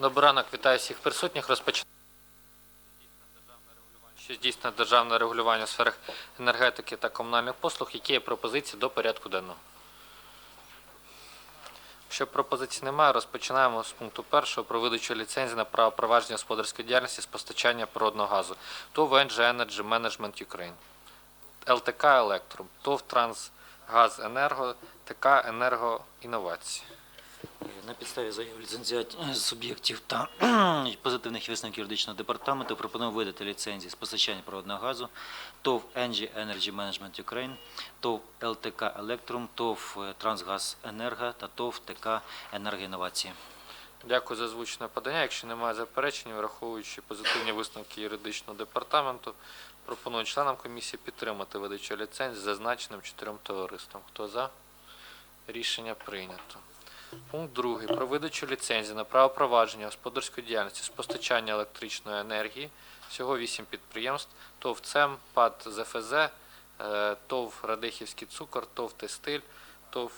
Добрий ранок, вітаю всіх присутніх. Розпочинаємо що здійснює державне регулювання у сферах енергетики та комунальних послуг. Які є пропозиції до порядку денного? Якщо пропозицій немає, розпочинаємо з пункту першого про видачу ліцензії на право провадження господарської діяльності з постачання природного газу. ТОВ «NG Energy Management Ukraine», ЛТК «Електрум», ТОВ «Трансгаз Енерго», ТК «Енергоінновації». На підставі заяв ліцензіат суб'єктів та позитивних висновків юридичного департаменту пропоную видати ліцензії з постачання природного газу ТОВ «Енджі Energy Management Ukraine», ТОВ ЛТК «Електрум», ТОВ «Трансгаз Енерго» та ТОВ ТК «Енергоінновації». Дякую за звучне подання. Якщо немає заперечень, враховуючи позитивні висновки юридичного департаменту, пропоную членам комісії підтримати видачу ліцензії зазначеним чотирьом товариствам. Хто за? Рішення прийнято. Пункт другий. Про видачу ліцензії на право провадження господарської діяльності з постачання електричної енергії. Всього 8 підприємств. ТОВ ЦЕМ, ПАД ЗФЗ, е, ТОВ Радехівський цукор, ТОВ Тестиль, ТОВ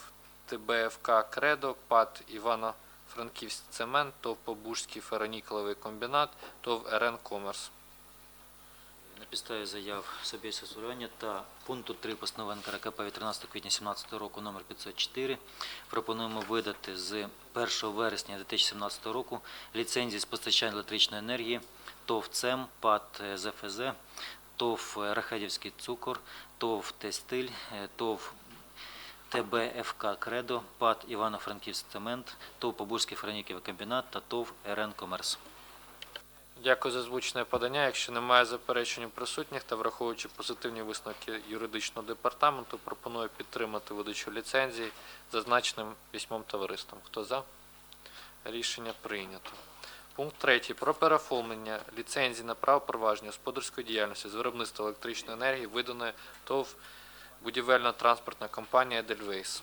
ТБФК Кредо, ПАД Івано Франківський цемент, ТОВ Побужський ферронікелевий комбінат, ТОВ РН Комерс. На підставі заяв суб'єктів створення та пункту 3 постанови НКРКП від 13 квітня 2017 року номер 504 пропонуємо видати з 1 вересня 2017 року ліцензії з постачання електричної енергії ТОВ ЦЕМ, ПАД ЗФЗ, ТОВ Рахедівський цукор, ТОВ Тестиль, ТОВ ТБФК Кредо, ПАД Івано-Франківський цемент, ТОВ Побурський ферронікелевий комбінат та ТОВ РН Комерс. Дякую за звучне подання. Якщо немає заперечень присутніх та враховуючи позитивні висновки юридичного департаменту, пропоную підтримати видачу ліцензії зазначеним вісьмом товариством. Хто за? Рішення прийнято. Пункт третій. Про переоформлення ліцензії на право провадження господарської діяльності з виробництва електричної енергії виданої ТОВ будівельно-транспортна компанія Едельвейс.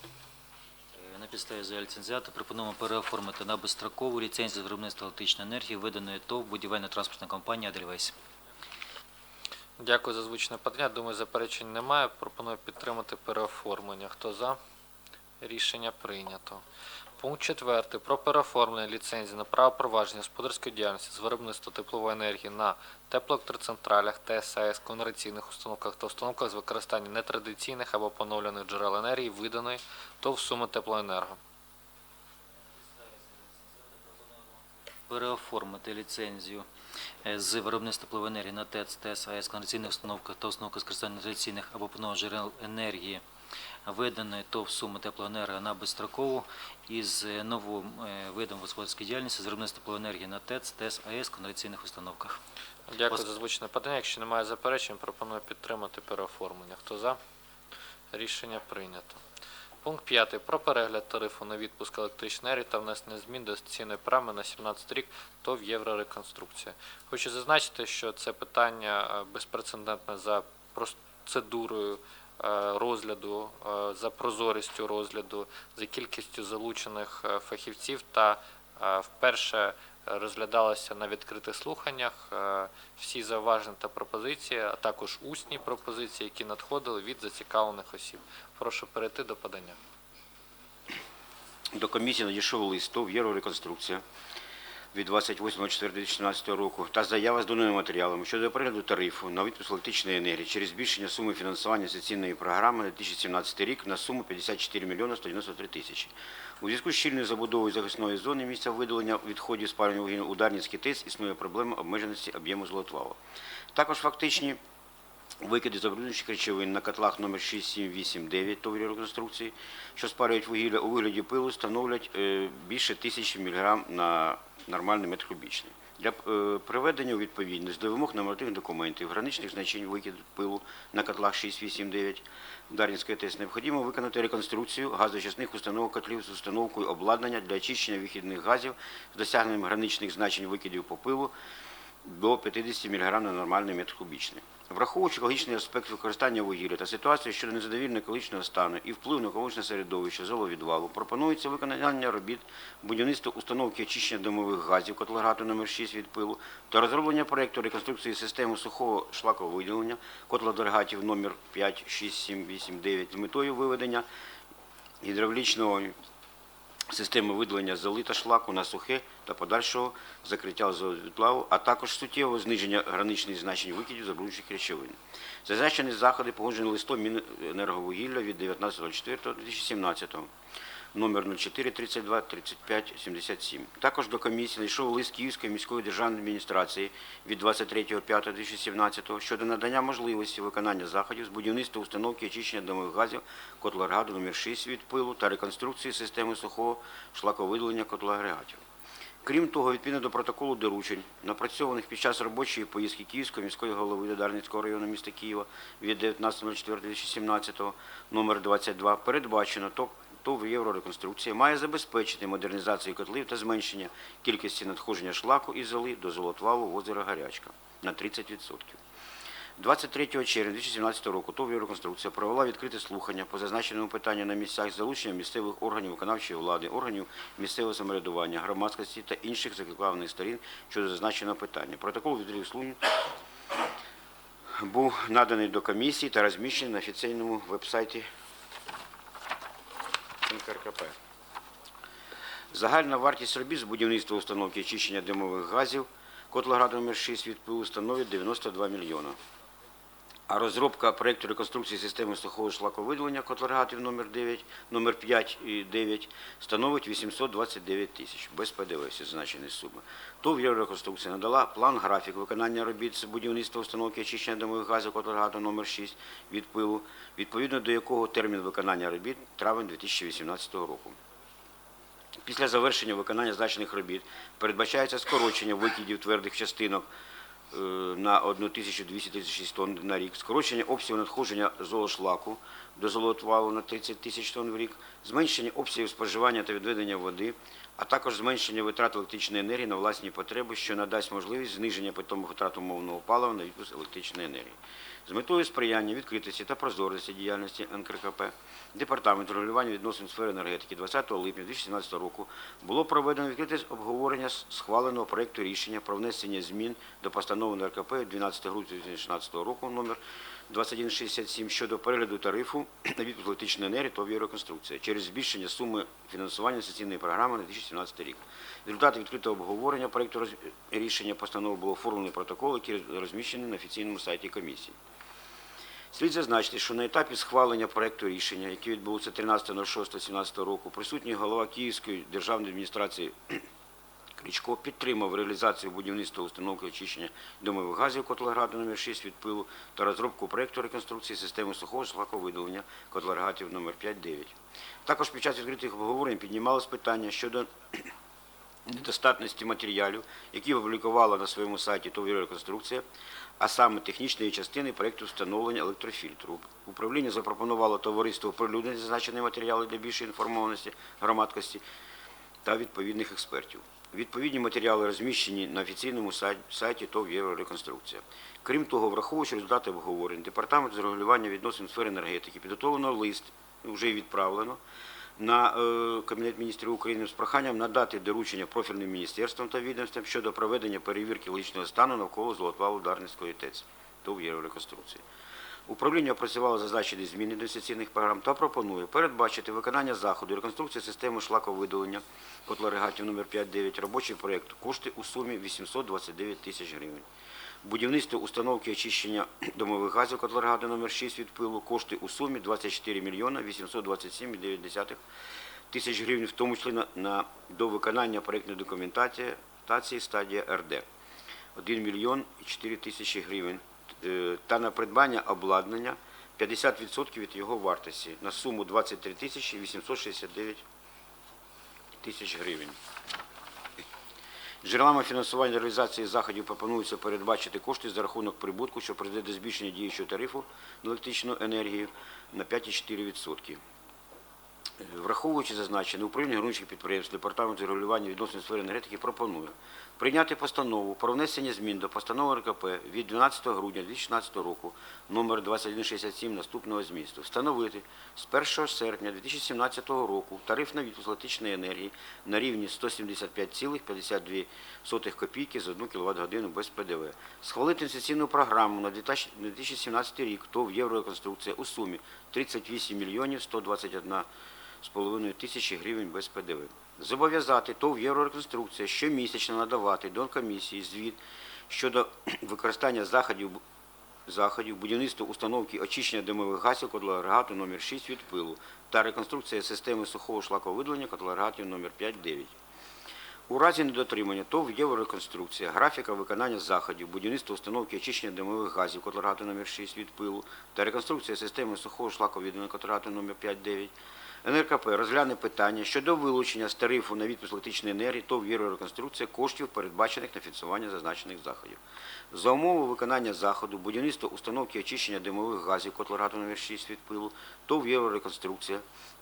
На підставі заяв ліцензіату пропонуємо переоформити на безстрокову ліцензію з виробництва електричної енергії, виданої ТОВ будівельно-транспортна компанія «Адельвейс». Дякую за звучне подання. Думаю, заперечень немає. Пропоную підтримати переоформлення. Хто за? Рішення прийнято. Пункт 4. Про переоформлення ліцензії на право провадження господарської діяльності з виробництва теплової енергії на теплоелектроцентралях, ТСАС, конверційних установках та установках з використанням нетрадиційних або поновлених джерел енергії, виданої ТОВ суми теплоенерго. Переоформити ліцензію е, з виробництва теплової енергії на ТЕЦ, ТЕС, АЕС, кондиційних установках та установках з використанням нетрадиційних або поновлених джерел енергії, виданої ТОВ суми теплоенерго на безстрокову із е, новим е, видом господарської діяльності з виробництва теплової енергії на ТЕЦ, ТЕС, АЕС, кондиційних установках. Дякую за звучне подання. Якщо немає заперечень, пропоную підтримати переоформлення. Хто за? Рішення прийнято. Пункт 5. Про перегляд тарифу на відпуск електричної енергії та внесення змін до стаційної прами на 17 рік то в єврореконструкція. Хочу зазначити, що це питання е, безпрецедентне за процедурою розгляду, е, за прозорістю розгляду, за кількістю залучених е, фахівців та е, вперше розглядалося на відкритих слуханнях е, всі зауваження та пропозиції, а також усні пропозиції, які надходили від зацікавлених осіб. Прошу перейти до подання. До комісії надійшов лист ТОВ «Єврореконструкція» від 28.04.2017 року та заява з даними матеріалами щодо перегляду тарифу на відпуск електричної енергії через збільшення суми фінансування соціальної програми на 2017 рік на суму 54 мільйони 193 тисячі. У зв'язку з щільною забудовою захисної зони місця видалення відходів спалювання вугілля у Дарницький ТЕЦ існує проблема обмеженості об'єму золотвалу. Також фактичні Викиди забруднюючих речовин на котлах номер 6789 ТОВ реконструкції, що спалюють вугілля у вигляді пилу, становлять е, більше тисячі міліграм на нормальний метр кубічний. Для е, приведення у відповідність до вимог нормативних документів, граничних значень викиду пилу на котлах 689 Дар'їнської ТЕС необхідно виконати реконструкцію газочисних установок котлів з установкою обладнання для очищення вихідних газів з досягненням граничних значень викидів по пилу до 50 мг на нормальний метр кубічний. Враховуючи екологічний аспект використання вугілля та ситуацію щодо незадовільного екологічного стану і вплив на екологічне середовище золовідвалу, пропонується виконання робіт будівництва установки очищення димових газів котлограту номер 6 від пилу та розроблення проєкту реконструкції системи сухого шлаковиділення котлоагрегатів номер 5, 6, 7, 8, 9 з метою виведення гідравлічного системи видалення золи та шлаку на сухе та подальшого закриття озонового відплаву, а також суттєвого зниження граничних значень викидів забруднюючих речовин. Зазначені заходи погоджені листом Міненерговугілля від 19.04.2017 номер 04 32 35 77. Також до комісії знайшов лист Київської міської державної адміністрації від 23.05.2017 щодо надання можливості виконання заходів з будівництва установки очищення домових газів котлоагрегату номер 6 від пилу та реконструкції системи сухого шлаковидалення котлоагрегатів. Крім того, відповідно до протоколу доручень, напрацьованих під час робочої поїздки Київської міської голови до Дарницького району міста Києва від 19.04.2017 номер 22, передбачено ТОВ ТОВ «Єврореконструкція» має забезпечити модернізацію котлів та зменшення кількості надходження шлаку і золи до золотвалу в озера Гарячка на 30%. 23 червня 2017 року ТОВ «Євроконструкція» провела відкрите слухання по зазначеному питанню на місцях з залученням місцевих органів виконавчої влади, органів місцевого самоврядування, громадськості та інших зацікавлених сторін щодо зазначеного питання. Протокол відкритих слухань був наданий до комісії та розміщений на офіційному веб-сайті НКРКП. Загальна вартість робіт з будівництва установки очищення димових газів Котлоград номер 6 від ПУ становить 92 мільйона. А розробка проєкту реконструкції системи сухого шлаковидалення котлоградів номер 9, номер 5 і 9 становить 829 тисяч без ПДВ всі зазначені суми. ТОВ «Єврореконструкція» надала план графік виконання робіт з будівництва установки очищення димових газів котлограду номер 6 від пилу, відповідно до якого термін виконання робіт травень 2018 року. Після завершення виконання значених робіт передбачається скорочення викидів твердих частинок на 1236 тонн на рік, скорочення обсягу надходження золошлаку до золотвалу на 30 тисяч тонн в рік, зменшення обсягів споживання та відведення води, а також зменшення витрат електричної енергії на власні потреби, що надасть можливість зниження питому витрат умовного палива на відпуск електричної енергії. З метою сприяння відкритості та прозорості діяльності НКРКП Департамент регулювання відносин сфери енергетики 20 липня 2017 року було проведено відкрите обговорення схваленого проекту рішення про внесення змін до постанови НРКП 12 грудня 2016 року номер 2167 щодо перегляду тарифу на відпуск електричної енергії та реконструкція через збільшення суми фінансування соціальної програми на 2017 рік. Результати відкритого обговорення проекту роз- рішення постанови було оформлений протокол, який розміщений на офіційному сайті комісії. Слід зазначити, що на етапі схвалення проекту рішення, який відбувся 13.06.17 року, присутній голова Київської державної адміністрації Кличко підтримав реалізацію будівництва установки очищення домових газів Котлограду номер 6 від пилу та розробку проекту реконструкції системи сухого шлаковидалення Котлоградів номер 5-9. Також під час відкритих обговорень піднімалось питання щодо недостатності матеріалів, які опублікувала на своєму сайті ТОВ «Реконструкція», а саме технічної частини проєкту встановлення електрофільтру. Управління запропонувало товариству оприлюднити зазначені матеріали для більшої інформованості громадськості та відповідних експертів. Відповідні матеріали розміщені на офіційному сайті ТОВ «Єврореконструкція». Крім того, враховуючи результати обговорень, Департамент з регулювання відносин сфери енергетики підготовлено лист, вже й відправлено, на е, Кабінет міністрів України з проханням надати доручення профільним міністерствам та відомствам щодо проведення перевірки личного стану навколо Золотвалу Дарницької ТЕЦ ТОВ «Єврореконструкції». Управління опрацювало зазначені зміни до інвестиційних програм та пропонує передбачити виконання заходу реконструкції системи шлаковидалення котлорегатів номер 5-9 робочий проєкт кошти у сумі 829 тисяч гривень. Будівництво установки очищення домових газів котлорегату номер 6 від пилу кошти у сумі 24 мільйона 827,9 тисяч гривень, в тому числі на, на до виконання проєктної документації тації стадія РД. 1 мільйон 4 тисячі гривень та на придбання обладнання 50% від його вартості на суму 23 тисячі 869 тисяч гривень. Джерелами фінансування реалізації заходів пропонується передбачити кошти за рахунок прибутку, що призведе до збільшення діючого тарифу на електричну енергію на 5,4%. Враховуючи зазначене, управління граничних підприємств Департаменту регулювання відносин сфери енергетики пропонує прийняти постанову про внесення змін до постанови РКП від 12 грудня 2016 року номер 2167 наступного змісту. Встановити з 1 серпня 2017 року тариф на відпуск електричної енергії на рівні 175,52 копійки за 1 кВт годину без ПДВ. Схвалити інвестиційну програму на 2017 рік ТОВ «Єврореконструкція» у сумі 38 мільйонів 121 з половиною тисячі гривень без ПДВ. Зобов'язати ТОВ «Єврореконструкція» щомісячно надавати до комісії звіт щодо використання заходів заходів будівництва установки очищення димових газів котлоагрегату номер 6 від пилу та реконструкція системи сухого шлаковидалення котлоагрегатів номер 5-9. У разі недотримання ТОВ «Єврореконструкція» графіка виконання заходів будівництва установки очищення димових газів котлоагрегату номер 6 від пилу та реконструкція системи сухого шлаковидалення котлоагрегату номер 5-9 НРКП розгляне питання щодо вилучення з тарифу на відпуск електричної енергії та «Єврореконструкція» коштів, передбачених на фінансування зазначених заходів. За умови виконання заходу будівництво установки очищення димових газів котлоагрегату номер 6 від пилу ТОВ «Єврореконструкція»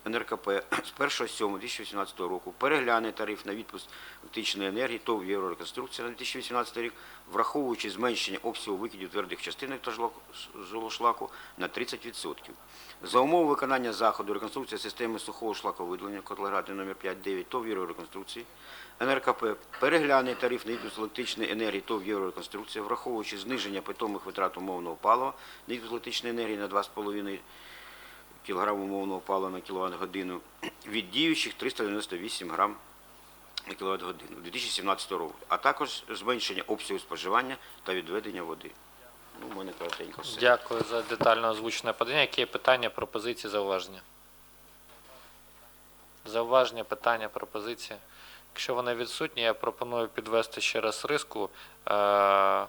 НРКП з 1.7.2018 року перегляне тариф на відпуск електричної енергії ТОВ «Єврореконструкція» на 2018 рік, враховуючи зменшення обсягу викидів твердих частинок та золошлаку на 30%. За умови виконання заходу реконструкція системи сухого шлаковидалення котлоагрегату номер 5-9 ТОВ «Єврореконструкції» НРКП перегляне тариф на відпуск електричної енергії ТОВ «Єврореконструкція», враховуючи зниження питомих витрат умовного палива на відпуск електричної енергії на 2,5 кг умовного палива на кіловат годину від діючих 398 грам на кіловат годину 2017 року, а також зменшення обсягу споживання та відведення води. Ну, мене коротенько все. Дякую за детально озвучене подання. Які є питання, пропозиції, зауваження? Зауваження, питання, пропозиції. Якщо вони відсутні, я пропоную підвести ще раз риску. Е,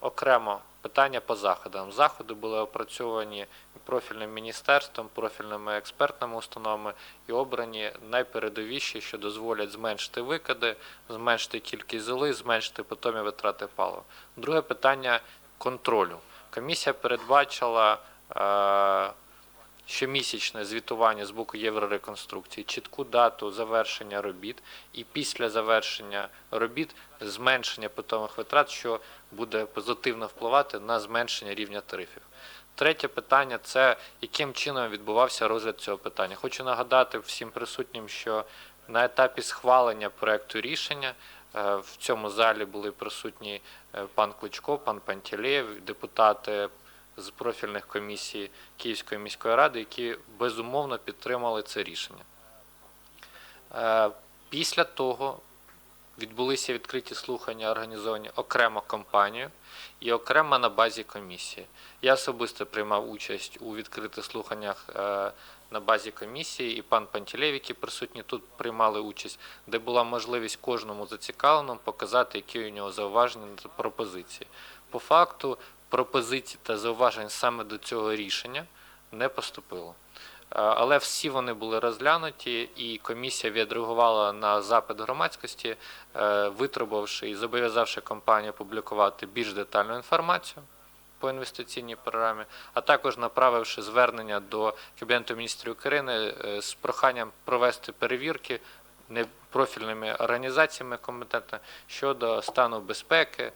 окремо питання по заходам. Заходи були опрацьовані профільним міністерством, профільними експертними установами і обрані найпередовіші, що дозволять зменшити викиди, зменшити кількість золи, зменшити питомі витрати палива. Друге питання контролю. Комісія передбачила е, щомісячне звітування з боку Єврореконструкції, чітку дату завершення робіт і після завершення робіт зменшення питомих витрат, що буде позитивно впливати на зменшення рівня тарифів. Третє питання це яким чином відбувався розгляд цього питання. Хочу нагадати всім присутнім, що на етапі схвалення проекту рішення е, в цьому залі були присутні е, пан Кличко, пан Пантелеєв, депутати з профільних комісій Київської міської ради, які безумовно підтримали це рішення. Е, Після того відбулися відкриті слухання, організовані окремо компанією і окремо на базі комісії. Я особисто приймав участь у відкритих слуханнях е, на базі комісії, і пан Пантелєв, які присутні тут приймали участь, де була можливість кожному зацікавленому показати, які у нього зауваження та пропозиції. По факту пропозицій та зауважень саме до цього рішення не поступило. Е, Але всі вони були розглянуті, і комісія відреагувала на запит громадськості, е, витребувавши і зобов'язавши компанію публікувати більш детальну інформацію по інвестиційній програмі, а також направивши звернення до Кабінету міністрів України е, з проханням провести перевірки непрофільними організаціями компетентними щодо стану безпеки,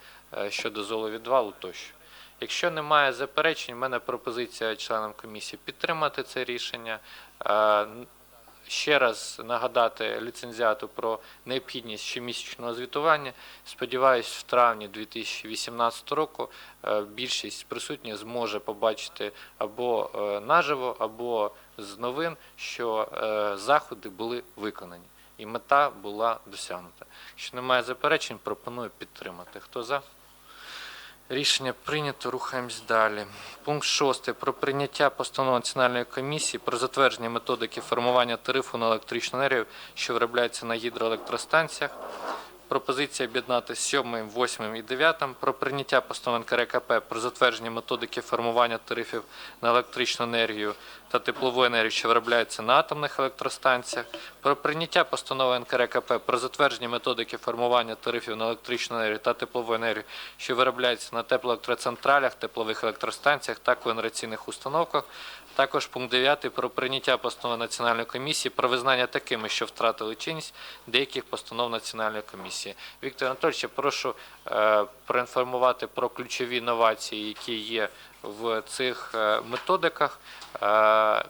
щодо золовідвалу тощо. Якщо немає заперечень, в мене пропозиція членам комісії підтримати це рішення. Е, Ще раз нагадати ліцензіату про необхідність щомісячного звітування. Сподіваюсь, в травні 2018 року е, більшість присутніх зможе побачити або е, наживо, або з новин, що заходи були виконані і мета була досягнута. Якщо немає заперечень, пропоную підтримати. Хто за? Рішення прийнято, рухаємось далі. Пункт 6. Про прийняття постанови Національної комісії про затвердження методики формування тарифу на електричну енергію, що виробляється на гідроелектростанціях. Пропозиція об'єднати з 7, 8 і 9. Про прийняття постанови НКРКП про затвердження методики формування тарифів на електричну енергію та теплову енергію, що виробляється на атомних електростанціях. Про прийняття постанови НКРКП про затвердження методики формування тарифів на електричну енергію та теплову енергію, що виробляється на теплоелектроцентралях, теплових електростанціях та коенераційних установках. Також пункт 9 про прийняття постанови Національної комісії про визнання такими, що втратили чинність деяких постанов Національної комісії. Віктор Анатольович, прошу е, проінформувати про ключові новації, які є в цих е, методиках. Е,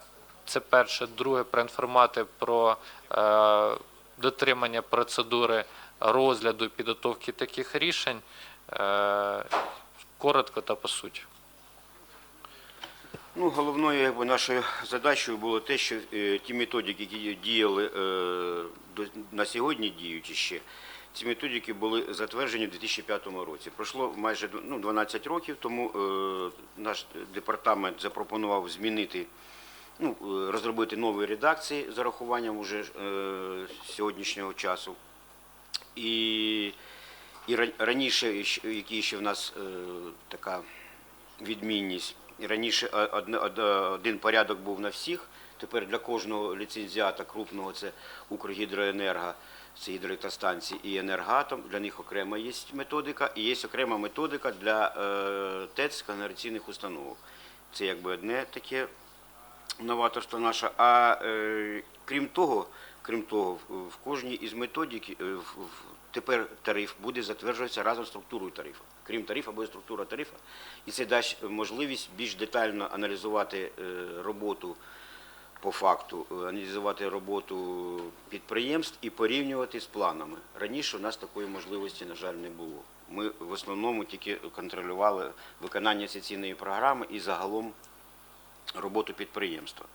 це перше. Друге, проінформувати про дотримання процедури розгляду підготовки таких рішень. Коротко та по суті. Ну, головною якби, нашою задачею було те, що е, ті методики, які діяли е, до, на сьогодні діючі ще, ці методики були затверджені у 2005 році. Пройшло майже ну, 12 років, тому е, наш департамент запропонував змінити, ну, е, розробити нові редакції з урахуванням уже е, сьогоднішнього часу. І, і раніше, які ще в нас е, така відмінність. Раніше е, од- один порядок був на всіх. Тепер для кожного ліцензіата крупного це Укргідроенерго, це гідроелектростанції і енергатом. Для них окрема є методика, і є окрема методика для е, ТЕЦ конгенераційних установок. Це якби одне таке новаторство наше. А е, крім того, крім того, в, кожній із методик е, тепер тариф буде затверджуватися разом з структурою тарифу. Крім тарифу, буде структура тарифу, і це дасть можливість більш детально аналізувати е, роботу по факту, е, аналізувати роботу підприємств і порівнювати з планами. Раніше у нас такої можливості, на жаль, не було. Ми в основному тільки контролювали виконання сесійної програми і загалом роботу підприємства.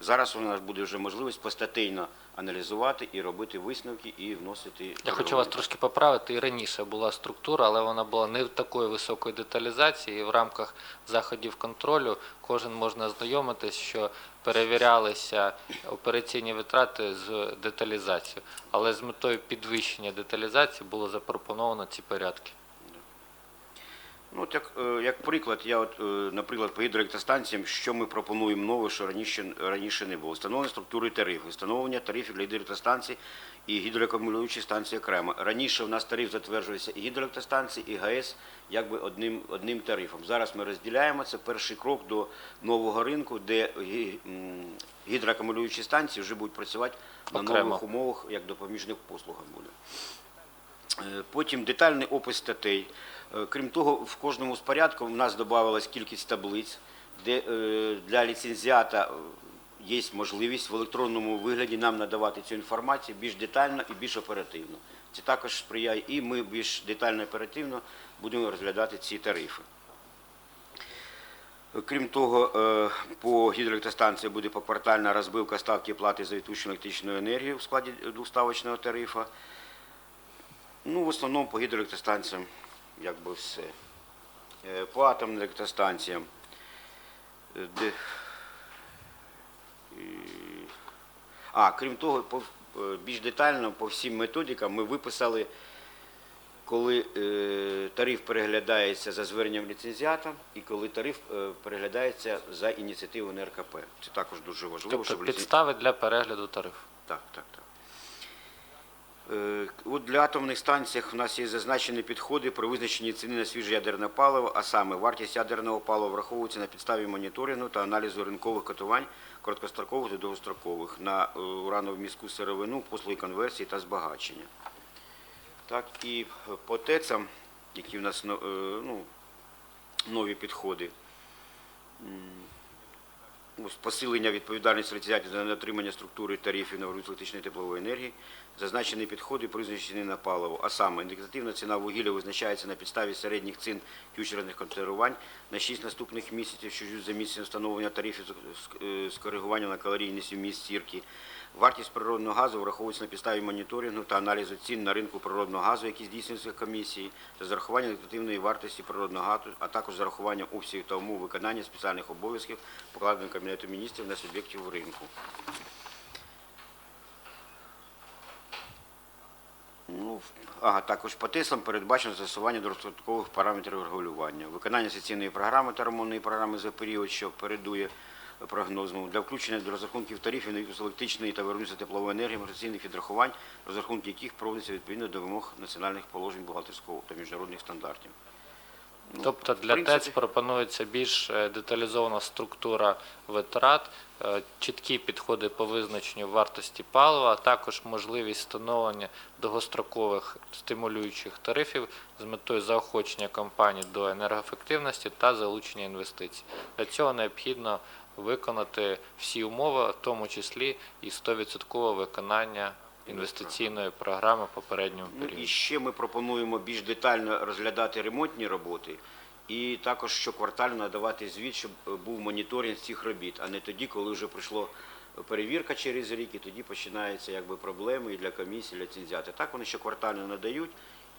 Зараз у нас буде вже можливість постатейно аналізувати і робити висновки і вносити. Я хочу вас трошки поправити. І раніше була структура, але вона була не в такої високої деталізації. І в рамках заходів контролю кожен можна ознайомитись, що перевірялися операційні витрати з деталізацією. Але з метою підвищення деталізації було запропоновано ці порядки. Ну, от як, е, приклад, я от, е, наприклад, по гідроелектростанціям, що ми пропонуємо нове, що раніше, раніше не було. Встановлення структури тарифу, встановлення тарифів для гідроелектростанцій і гідроакумулюючі станції окремо. Раніше у нас тариф затверджується і гідроелектростанції, і ГАЕС якби одним, одним тарифом. Зараз ми розділяємо, це перший крок до нового ринку, де гі- гідроакумулюючі станції вже будуть працювати на Окремо. нових умовах, як допоміжних послугах буде. Е, Потім детальний опис статей. Е, Крім того, в кожному з порядку в нас додавалась кількість таблиць, де е, для ліцензіата е, є можливість в електронному вигляді нам надавати цю інформацію більш детально і більш оперативно. Це також сприяє, і ми більш детально і оперативно будемо розглядати ці тарифи. Крім того, по гідроелектростанції буде поквартальна розбивка ставки плати за відпущену електричну енергію в складі двоставочного тарифу. Ну, в основному по гідроелектростанціям якби все. Е, По атомним електростанціям. е, А, крім того, е, більш детально по всім методикам ми виписали, коли тариф переглядається за зверненням ліцензіата і коли тариф переглядається за ініціативою НРКП. Це також дуже важливо, Тобто щоб ліцен- підстави для перегляду тарифу. так, так, так. Е, От для атомних станцій в нас є зазначені підходи при визначенні ціни на свіже ядерне паливо, а саме вартість ядерного палива враховується на підставі моніторингу та аналізу ринкових котувань короткострокових та довгострокових на е, уранову міську сировину, послуги конверсії та збагачення. Так, і по ТЕЦам, які в нас е, ну, нові підходи, посилення відповідальності ліцензіатів за неотримання структури тарифів на виробництво електричної теплової енергії, зазначені підходи призначені на паливо. А саме, індикативна ціна вугілля визначається на підставі середніх цін фьючерних контролювань на 6 наступних місяців, що за місяцем встановлення тарифів з- коригуванням на калорійність вміст сірки. Вартість природного газу враховується на підставі моніторингу та аналізу цін на ринку природного газу, які здійснюються комісії, та з зарахуванням вартості природного газу, а також з зарахуванням обсягів та умов виконання спеціальних обов'язків, покладених Кабінету міністрів на суб'єктів ринку. Ну, ага, також по ТЕСам передбачено застосування достаткових параметрів регулювання. Виконання сесійної програми та ремонтної програми за період, що передує прогнозному, для включення до розрахунків тарифів на електричної та виробництва теплової енергії, міграційних відрахувань, розрахунки яких проводяться відповідно до вимог національних положень бухгалтерського та міжнародних стандартів. Ну, Тобто для принципі, ТЕЦ пропонується більш е, деталізована структура витрат, е, чіткі підходи по визначенню вартості палива, а також можливість встановлення довгострокових стимулюючих тарифів з метою заохочення компаній до енергоефективності та залучення інвестицій. Для цього необхідно виконати всі умови, в тому числі і 100% виконання інвестиційної програми в попередньому Ну, і ще ми пропонуємо більш детально розглядати ремонтні роботи І також щоквартально надавати звіт, щоб е, був моніторинг цих робіт, а не тоді, коли вже прийшло перевірка через рік, і тоді починаються якби, проблеми і для комісії, і для ліцензіати. Так вони щоквартально надають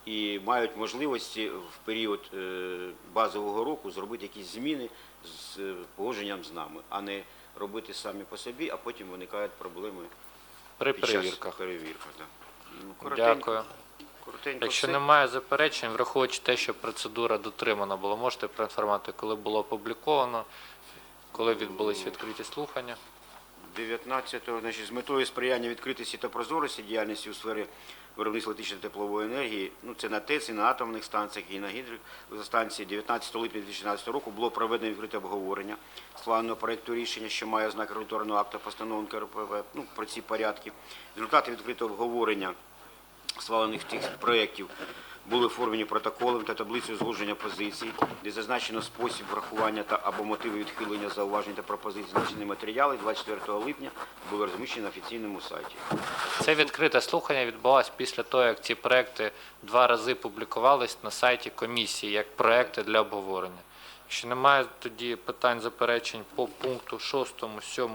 і мають можливості в період е, базового року зробити якісь зміни з е, погодженням з нами, а не робити самі по собі, а потім виникають проблеми При під час перевірках. Да. Ну, коротенько- Дякую. коротенько Якщо все. немає заперечень, враховуючи те, що процедура дотримана була, можете проінформувати, коли було опубліковано, коли відбулись відкриті слухання. 19-го, значить, з метою сприяння відкритості та прозорості діяльності у сфері виробництва електричної теплової енергії, ну це на ТЕЦ, і на атомних станціях, і на гідростанції, 19 липня 2016 року було проведено відкрите обговорення складеного проєкту рішення, що має знак регуляторного акту постанови КРПВ, ну, про ці порядки. Результати відкритого обговорення схвалених тих проєктів були оформлені протоколом та таблицею згодження позицій, де зазначено спосіб врахування та або мотиви відхилення зауважень та пропозицій. Значені матеріали 24 липня були розміщені на офіційному сайті. Це відкрите слухання відбулось після того, як ці проекти два рази публікувались на сайті комісії як проекти для обговорення. Якщо немає тоді питань заперечень по пункту 6, 7,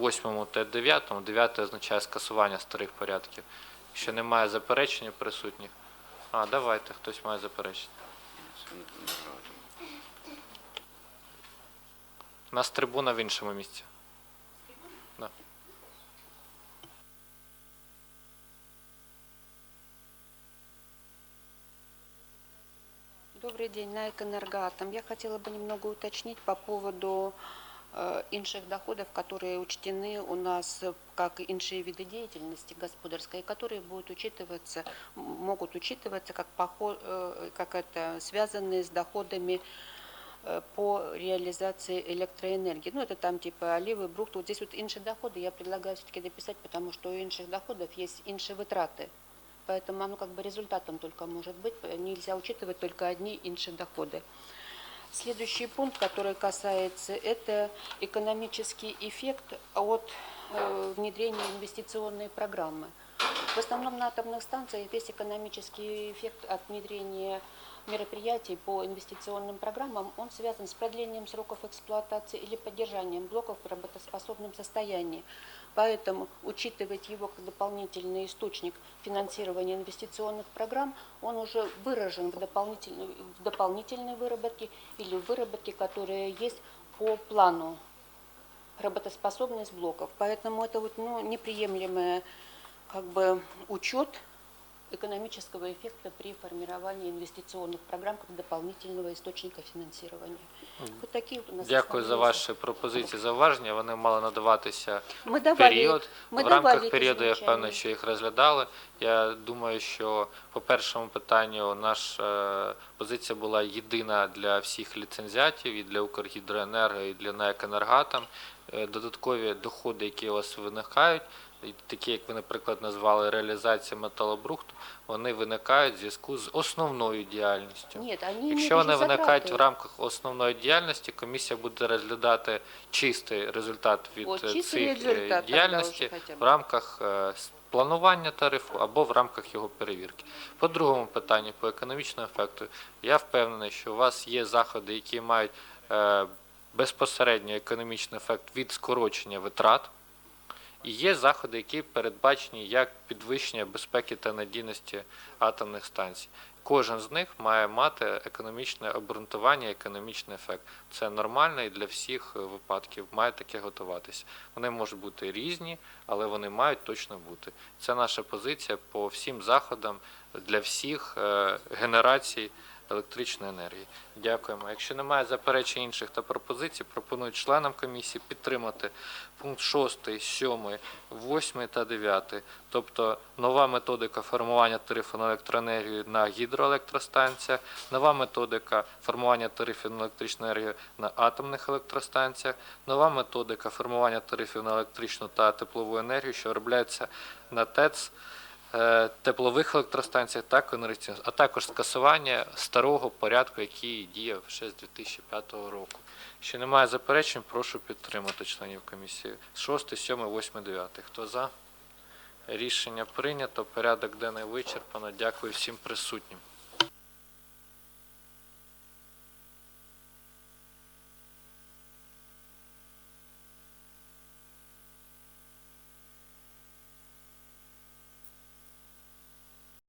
8 та 9, 9 означає скасування старих порядків. Якщо немає заперечень присутніх, а давайте, хтось має заперечення. Це не- не знаю. У нас трибуна в іншому місці. Да. Добрый день, на Эконергоатом. Я хотела бы немного уточнить по поводу э, інших доходов, которые учтены у нас э, как іншие виды деятельности господарской, и которые будут учитываться, м, могут учитываться как, похо- э, как это, связанные с доходами э, по реализации электроэнергии. Ну, это там типа оливы, брухт. Вот здесь вот іншие доходы я предлагаю все-таки дописать, потому что у інших доходов есть іншие вытраты. Поэтому оно как бы результатом только может быть. Нельзя учитывать только одни іншие доходы. Следующий пункт, который касается, это экономический эффект от э, внедрения инвестиционной программы. В основном на атомных станциях весь экономический эффект от внедрения мероприятий по инвестиционным программам, он связан с продлением сроков эксплуатации или поддержанием блоков в работоспособном состоянии. Поэтому учитывать его как дополнительный источник финансирования инвестиционных программ, он уже выражен в дополнительной, в дополнительной выработке или в выработке, которая есть по плану работоспособность блоков. Поэтому это вот, ну, неприемлемый как бы, учет экономического эффекта при формировании инвестиционных программ как дополнительного источника финансирования. Вот такие вот у нас Дякую за основные ваші пропозиції, зауваження. Вони мали надаватися Мы давали, період. мы в давали рамках эти періоду я замечания. впевнений, що їх розглядали. Я думаю, що по першому питанню наша е, позиція була єдина для всіх ліцензіатів, і для Укргідроенерго, і для НАЕК «Енергатом». Е, Додаткові доходи, які у вас виникають, і такі, як ви, наприклад, назвали реалізація металобрухту, вони виникають в зв'язку з основною діяльністю. Нет, они Якщо вони виникають в рамках основної діяльності, комісія буде розглядати чистий результат від е, чистий цих е, результат діяльності в рамках е, планування тарифу або в рамках його перевірки. По другому питанню, по економічному ефекту, я впевнений, що у вас є заходи, які мають е, безпосередньо економічний ефект від скорочення витрат. І є заходи, які передбачені як підвищення безпеки та надійності атомних станцій. Кожен з них має мати економічне обґрунтування, економічний ефект. Це нормально і для всіх е, випадків має таке готуватися. Вони можуть бути різні, але вони мають точно бути. Це наша позиція по всім заходам для всіх е, генерацій електричної енергії. Дякуємо. Якщо немає заперечень інших та пропозицій, пропоную членам комісії підтримати пункт 6, 7, 8 та 9, тобто нова методика формування тарифу на електроенергію на гідроелектростанціях, нова методика формування тарифів на електричну енергію на атомних електростанціях, нова методика формування тарифів на електричну та теплову енергію, що виробляється на ТЕЦ теплових електростанціях та конерційних, а також скасування старого порядку, який діяв ще з 2005 року. Ще немає заперечень, прошу підтримати членів комісії. 6, 7, 8, 9. Хто за? Рішення прийнято. Порядок денний вичерпано. Дякую всім присутнім.